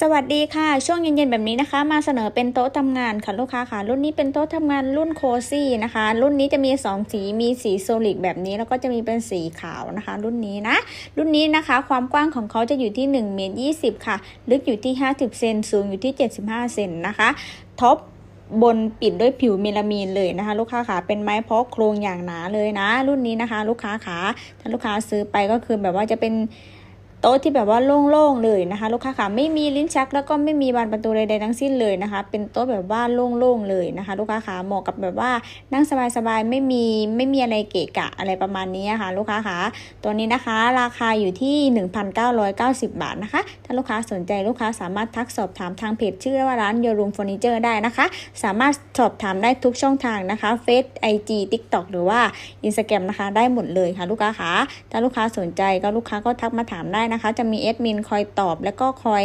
สวัสดีค่ะ ช่วงเย็นๆแบบนี้นะคะ มาเสนอเป็นโต๊ะทำงานค่ะลูกค้าค่ะ รุ่นนี้เป็นโต๊ะทำงานรุ่นโคซี่นะคะ รุ่นนี้จะมี 2 สีมีสีโซลิดแบบนี้แล้วก็จะมีเป็นสีขาวนะคะ รุ่นนี้นะ รุ่นนี้นะคะ ความกว้างของเขาจะอยู่ที่1เมตร20ค่ะ ลึกอยู่ที่ 50 เซนสูงอยู่ที่ 75 เซนนะคะท็อปบนปิดด้วยผิวเมลามีนเลยนะคะ ลูกค้าขาเป็นไม้เพาะโครงอย่างหนาเลยนะ รุ่นนี้นะคะ ลูกค้าขาถ้าลูกค้าซื้อไปก็คือแบบว่าจะเป็น โต๊ะที่แบบว่าโล่งๆเลยนะคะ ลูกค้าค่ะไม่มีลิ้นชักแล้วก็ไม่มีบานประตูใดๆทั้งสิ้นเลยนะคะ เป็นโต๊ะแบบว่าโล่งๆเลยนะคะ ลูกค้าค่ะเหมาะกับแบบว่านั่งสบายๆไม่มีไม่มีอะไรเกะกะอะไรประมาณนี้ค่ะ ลูกค้าค่ะตัวนี้นะคะ ราคาอยู่ที่ 1,990 บาทนะคะ ถ้าลูกค้าสนใจลูกค้าสามารถทักสอบถามทางเพจชื่อว่าร้านโยรูมเฟอร์นิเจอร์ได้นะคะ สามารถสอบถามได้ทุกช่องทางนะคะเฟซไอจีทิกตอกหรือว่าอินสตาแกรมนะคะได้หมดเลยค่ะ ลูกค้าค่ะถ้าลูกค้าสนใจก็ลูกค้าก็ทักมาถามได้นะคะ จะมีแอดมินคอยตอบ แล้วก็คอย